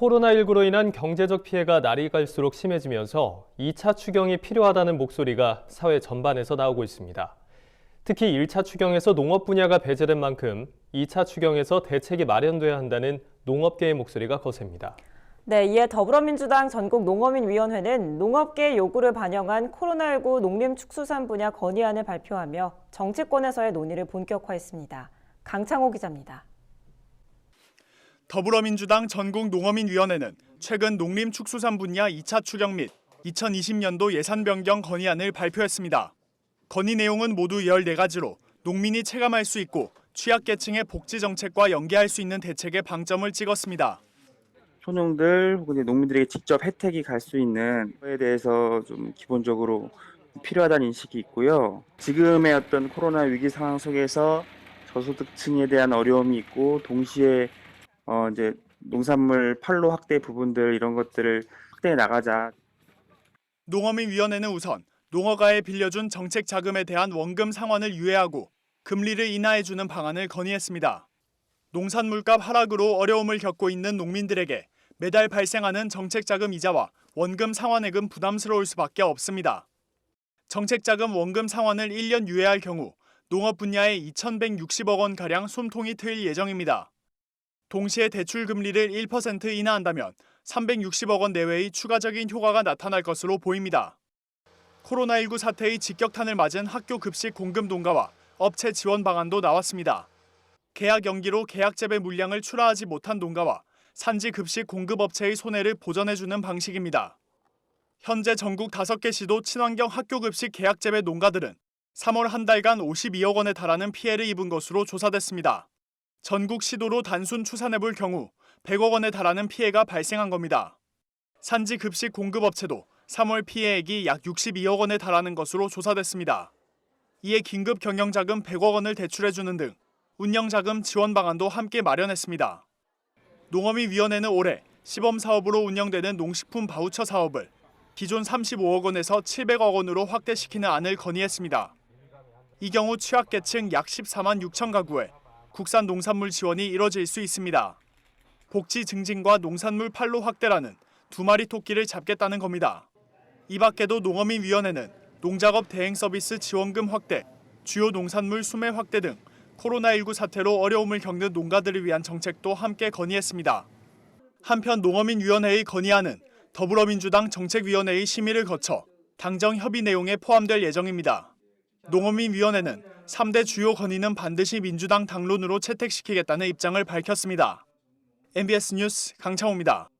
코로나19로 인한 경제적 피해가 날이 갈수록 심해지면서 2차 추경이 필요하다는 목소리가 사회 전반에서 나오고 있습니다. 특히 1차 추경에서 농업 분야가 배제된 만큼 2차 추경에서 대책이 마련돼야 한다는 농업계의 목소리가 거셉니다. 네, 이에 더불어민주당 전국 농어민위원회는 농업계의 요구를 반영한 코로나19 농림축수산 분야 건의안을 발표하며 정치권에서의 논의를 본격화했습니다. 강창호 기자입니다. 더불어민주당 전국농어민위원회는 최근 농림축수산 분야 2차 추경 및 2020년도 예산 변경 건의안을 발표했습니다. 건의 내용은 모두 14가지로 농민이 체감할 수 있고 취약계층의 복지 정책과 연계할 수 있는 대책에 방점을 찍었습니다. 소농들 혹은 농민들에게 직접 혜택이 갈 수 있는 거에 대해서 좀 기본적으로 필요하다는 인식이 있고요. 지금의 어떤 코로나 위기 상황 속에서 저소득층에 대한 어려움이 있고 동시에 어 이제 농산물 판로 확대 부분들 이런 것들을 확대해 나가자. 농어민위원회는 우선 농어가에 빌려준 정책 자금에 대한 원금 상환을 유예하고 금리를 인하해주는 방안을 건의했습니다. 농산물값 하락으로 어려움을 겪고 있는 농민들에게 매달 발생하는 정책 자금 이자와 원금 상환액은 부담스러울 수밖에 없습니다. 정책 자금 원금 상환을 1년 유예할 경우 농업 분야에 2,160억 원 가량 숨통이 트일 예정입니다. 동시에 대출 금리를 1% 인하한다면 360억 원 내외의 추가적인 효과가 나타날 것으로 보입니다. 코로나19 사태의 직격탄을 맞은 학교 급식 공급 농가와 업체 지원 방안도 나왔습니다. 계약 연기로 계약 재배 물량을 출하하지 못한 농가와 산지 급식 공급 업체의 손해를 보전해주는 방식입니다. 현재 전국 5개 시도 친환경 학교 급식 계약 재배 농가들은 3월 한 달간 52억 원에 달하는 피해를 입은 것으로 조사됐습니다. 전국 시도로 단순 추산해 볼 경우 100억 원에 달하는 피해가 발생한 겁니다. 산지 급식 공급 업체도 3월 피해액이 약 62억 원에 달하는 것으로 조사됐습니다. 이에 긴급 경영자금 100억 원을 대출해주는 등 운영자금 지원 방안도 함께 마련했습니다. 농어민위원회는 올해 시범 사업으로 운영되는 농식품 바우처 사업을 기존 35억 원에서 700억 원으로 확대시키는 안을 건의했습니다. 이 경우 취약계층 약 14만 6천 가구에 국산 농산물 지원이 이뤄질 수 있습니다. 복지 증진과 농산물 판로 확대라는 두 마리 토끼를 잡겠다는 겁니다. 이 밖에도 농어민위원회는 농작업 대행 서비스 지원금 확대, 주요 농산물 수매 확대 등 코로나19 사태로 어려움을 겪는 농가들을 위한 정책도 함께 건의했습니다. 한편 농어민위원회의 건의안은 더불어민주당 정책위원회의 심의를 거쳐 당정 협의 내용에 포함될 예정입니다. 농어민위원회는 3대 주요 건의는 반드시 민주당 당론으로 채택시키겠다는 입장을 밝혔습니다. MBS 뉴스 강창호입니다.